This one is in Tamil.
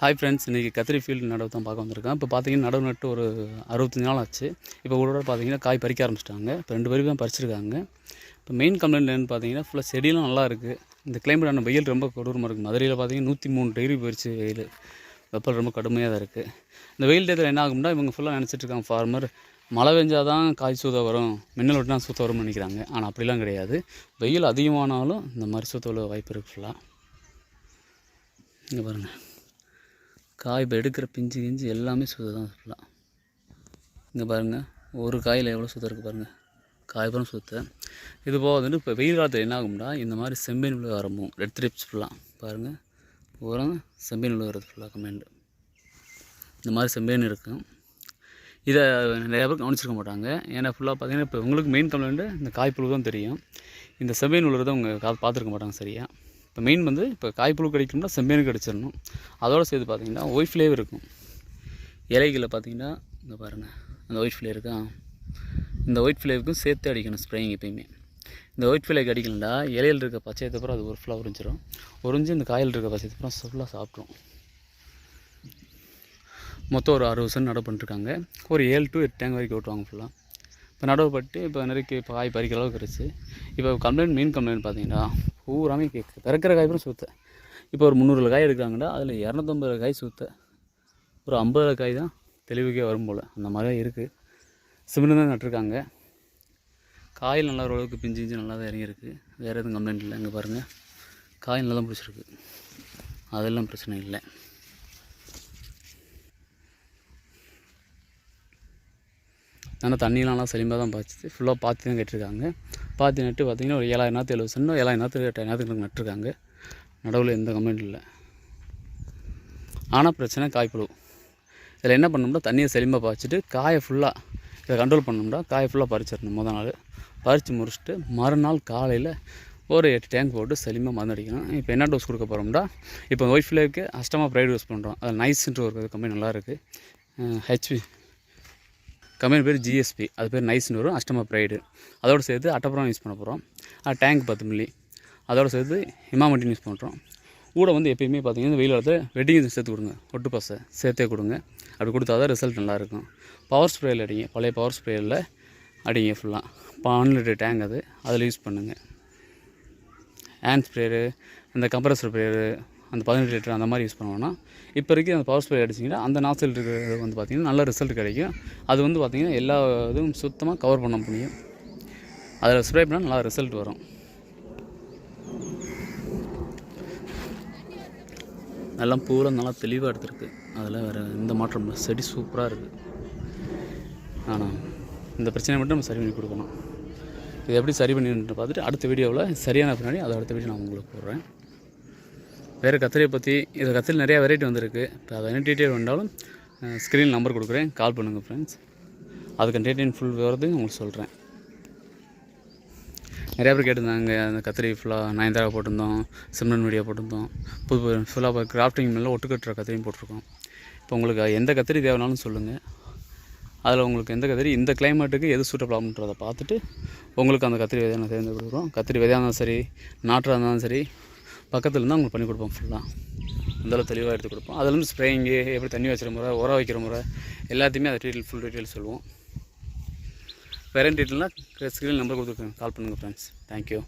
ஹாய் ஃப்ரெண்ட்ஸ் இன்றைக்கி கத்திரி ஃபீல்டு நடவு தான் பார்க்க வந்திருக்கேன். இப்போ பார்த்தீங்கன்னா நடவு நட்டு ஒரு அறுபத்தஞ்சு நாள் ஆச்சு. இப்போ கூட பார்த்தீங்கன்னா காய் பறிக்க ஆரம்பிச்சிட்டாங்க. இப்போ ரெண்டு பேரும் தான் பறிச்சிருக்காங்க. இப்போ மெயின் கம்ப்ளைண்ட் என்னன்னு பார்த்தீங்கன்னா ஃபுல்லாக செடியெலாம் நல்லா இருக்குது இந்த கிளைமேட்டான வெயில் ரொம்ப கொடூரமாக இருக்குது மதுரையில் பார்த்தீங்கன்னா நூற்றி மூணு டிகிரி போயிடுச்சு வெயில். வெப்பம் ரொம்ப கடுமையாக தான் இருக்குது இந்த வெயில் டேத்தில் என்ன ஆகும்னா இவங்க ஃபுல்லாக நினச்சிட்ருக்காங்க ஃபார்மர் மழை பெஞ்சால் தான் காய் சூத வரும். மின்னல் விட்டுனா சூத்த வரும்னு நினைக்கிறாங்க. ஆனால் அப்படிலாம் கிடையாது. வெயில் அதிகமானாலும் இந்த மாதிரி சூத்த வாய்ப்பு இருக்குது ஃபுல்லாக இங்கே பாருங்கள் காய் இப்போ எடுக்கிற பிஞ்சு கிஞ்சு எல்லாமே சுத்து தான் ஃபுல்லாக இங்கே பாருங்கள் ஒரு காயில் எவ்வளோ சுத்த இருக்குது பாருங்கள் காய்பரம் சுத்த. இது போக வந்துட்டு இப்போ வெயில் காலத்தில் என்ன ஆகும்னா இந்த மாதிரி செம்பேன் விழுக ஆரம்பம் ரெட் த்ரிப்ஸ் ஃபுல்லாக பாருங்கள் உரம் செம்பேன் விழுகிறது ஃபுல்லாக கமெண்ட் இந்த மாதிரி செம்பேன் இருக்கும் இதை நிறையா பேர் கவனிச்சிருக்க மாட்டாங்க. ஏன்னா ஃபுல்லாக பார்த்தீங்கன்னா இப்போ உங்களுக்கு மெயின் கம்ப்ளைண்ட்டு இந்த காய்ப்புழு தான் தெரியும். இந்த செம்பேன் விழுறதை அவங்க கா பார்த்துருக்க மாட்டாங்க சரியாக இப்போ மெயின் வந்து இப்போ காய்ப்புழு கிடைக்கணும்னா செம்மீன் கிடச்சிடணும். அதோடு சேர்த்து பார்த்தீங்கன்னா ஒயிட் ஃப்ளேவர் இருக்கும். இலைகளில் பார்த்தீங்கன்னா இங்கே பாருங்கள் அந்த ஒயிட் ஃப்ளேவர் இருக்கா? இந்த ஒயிட் ஃப்ளேவருக்கும் சேர்த்து அடிக்கணும் ஸ்ப்ரேயிங் எப்பயுமே. இந்த ஒயிட் ஃப்ளேக்கு அடிக்கலண்டா இலையில் இருக்க பச்சையத்தப்புறம் அது ஒரு ஃபுல்லாக உறிஞ்சிடும் உறிஞ்சு இந்த காயில் இருக்க பச்சையத்தப்புறம் ஃபுல்லாக சாப்பிட்ரும் மொத்தம் ஒரு அறுபது சென்ட் நட பண்ணிருக்காங்க ஒரு ஏழு டு எட்டு டேங்க் வரைக்கும் ஓட்டுவாங்க ஃபுல்லாக இப்போ நடவு இப்போ நிறைய இப்போ காய் பறிக்கிற அளவுக்கு இருந்துச்சு. இப்போ கம்ப்ளைண்ட் மெயின் கம்ப்ளைண்ட் பார்த்தீங்கன்னா பூராமே கேட்குது பிறக்கிற காய் கூட சுத்த. இப்போ ஒரு முந்நூறு காய் எடுக்கிறாங்கன்னா அதில் இரநூத்தம்பது காய் சுத்த. ஒரு ஐம்பது காய் தான் தெளிவுக்கே வரும் போல். அந்த மாதிரி இருக்குது சிமெண்ட் தான் நட்டுருக்காங்க. காயில் நல்லா ஓரளவுக்கு பிஞ்சு பிஞ்சு நல்லா தான் இறங்கியிருக்கு. வேறு எதுவும் கம்ப்ளைண்ட் இல்லை இங்கே பாருங்கள் காயில் நல்லா பிடிச்சிருக்கு. அதெல்லாம் பிரச்சனை இல்லை. ஆனால் தண்ணியெலாம் நல்லா தான் பாய்ச்சிது. ஃபுல்லாக பாத்தி தான் கட்டியிருக்காங்க. பாத்தி நட்டு பார்த்தீங்கன்னா ஒரு ஏழாயிரம் நாற்று எழுபது சென்ட் ஏழாயிரம் நாற்று எட்டாயிரம் நேரத்துக்கு நட்டுருக்காங்க. நடுவில் எந்த கம்ப்ளைண்ட் இல்லை. ஆனால் பிரச்சனை காய்ப்புழு. இதில் என்ன பண்ணோம்னா தண்ணியை செளிம்பாக பாய்ச்சிட்டு காயை ஃபுல்லாக இதை கண்ட்ரோல் பண்ணோம்னா காயை ஃபுல்லாக பறிச்சிடணும் முதல் நாள். பறித்து முடிச்சுட்டு மறுநாள் காலையில் ஒரு எட்டு டேங்க் போட்டு செழிமாக மருந்து அடிக்கணும். இப்போ என்ன டோஸ் கொடுக்க போகிறோம்னா இப்போ ஒய்ட் ஃபிளேக்கு அஷ்டமாக ப்ரைட் யூஸ் பண்ணுறோம் அது நைஸ்ன்ற ஒரு கம்பெனி நல்லாயிருக்கு ஹெச்பி கம்பெனி பேர் ஜிஎஸ்பி அது பேர் நைஸ்னு வரும் அஷ்டமா ப்ரைடு அதோடு சேர்த்து அட்டப்புறம் யூஸ் பண்ண போகிறோம் டேங்க் பத்து மில்லி அதோடு சேர்த்து ஹிமாமட்டின் யூஸ் பண்ணுறோம் கூட வந்து எப்பயுமே பார்த்தீங்கன்னா வெயில் காலத்தில் வெட்டிங் சேர்த்து கொடுங்க. ஒட்டு பசை சேர்த்தே கொடுங்க. அப்படி கொடுத்தா தான் ரிசல்ட் நல்லாயிருக்கும். பவர் ஸ்ப்ரேயில் அடிங்க. பழைய பவர் ஸ்ப்ரேயில் அடிங்க ஃபுல்லாக பன்னெண்டு லிட்டர் டேங்க் அது. அதில் யூஸ் பண்ணுங்கள் ஹேண்ட் ஸ்ப்ரேயரு இந்த கம்ப்ரஸர் ஸ்ப்ரேயரு அந்த பதினெட்டு லிட்டர் அந்த மாதிரி யூஸ் பண்ணுவோன்னா இப்போ வரைக்கும் அந்த பவர் ஸ்ப்ரே அடிச்சிங்கன்னா அந்த நாசில் இருக்கிறது வந்து பார்த்திங்கன்னா நல்ல ரிசல்ட் கிடைக்கும். அது வந்து பார்த்திங்கன்னா எல்லா இதுவும் சுத்தமாக கவர் பண்ண முடியும். அதில் ஸ்ப்ரே பண்ணால் நல்லா ரிசல்ட் வரும். நல்லா பூவில் நல்லா தெளிவாக எடுத்துருக்கு. அதில் வேறு எந்த மாற்றம் இல்லை. செடி சூப்பராக இருக்குது ஆனால் இந்த பிரச்சனையை மட்டும் நம்ம சரி பண்ணி கொடுக்கணும் இது எப்படி சரி பண்ணிட்டு பார்த்துட்டு அடுத்த வீடியோவில் சரியான பின்னாடி அதை அடுத்த வீடியோ நான் உங்களுக்கு போடுறேன். வேறு கத்திரியை பற்றி இதில் கத்திரியில் நிறையா வெரைட்டி வந்திருக்கு. இப்போ அதை என்ன டீட்டெயில் வந்தாலும் ஸ்க்ரீன் நம்பர் கொடுக்குறேன். கால் பண்ணுங்கள் ஃப்ரெண்ட்ஸ் அதுக்கு டீட்டெயில் ஃபுல் விவரத்தையும் உங்களுக்கு சொல்கிறேன் நிறையா பேர் கேட்டிருந்தாங்க அந்த கத்திரி ஃபுல்லாக நயன்தாரா போட்டிருந்தோம் சிம்ரன் மீடியா போட்டிருந்தோம். புது ஃபுல்லாக கிராஃப்டிங் மேலே ஒட்டு கட்டுற கத்திரியும் போட்டிருக்கோம். இப்போ உங்களுக்கு எந்த கத்திரி தேவைனாலும் சொல்லுங்கள் அதில் உங்களுக்கு எந்த கத்திரி இந்த கிளைமேட்டுக்கு எது சூட்டபிள் ஆகுன்றதை பார்த்துட்டு உங்களுக்கு அந்த கத்திரி விதையான தேர்ந்து கொடுக்குறோம் கத்திரி விதையாக இருந்தாலும் சரி நாட்டாக இருந்தாலும் சரி பக்கத்தில் இருந்தால் உங்களுக்கு பண்ணி கொடுப்போம் ஃபுல்லாக அந்தளவு தெளிவாக எடுத்து கொடுப்போம். அதுலேருந்து ஸ்ப்ரேயிங்கு எப்படி தண்ணி வச்சுற முறை உரம் வைக்கிற முறை எல்லாத்தையுமே அதை டீட்டெயில் ஃபுல் டீட்டெயில் சொல்லுவோம். வேறு டீட்டெயில்னால் ஸ்க்ரீன் நம்பர் கொடுத்துருக்கேன். கால் பண்ணுங்கள் ஃப்ரெண்ட்ஸ் தேங்க்யூ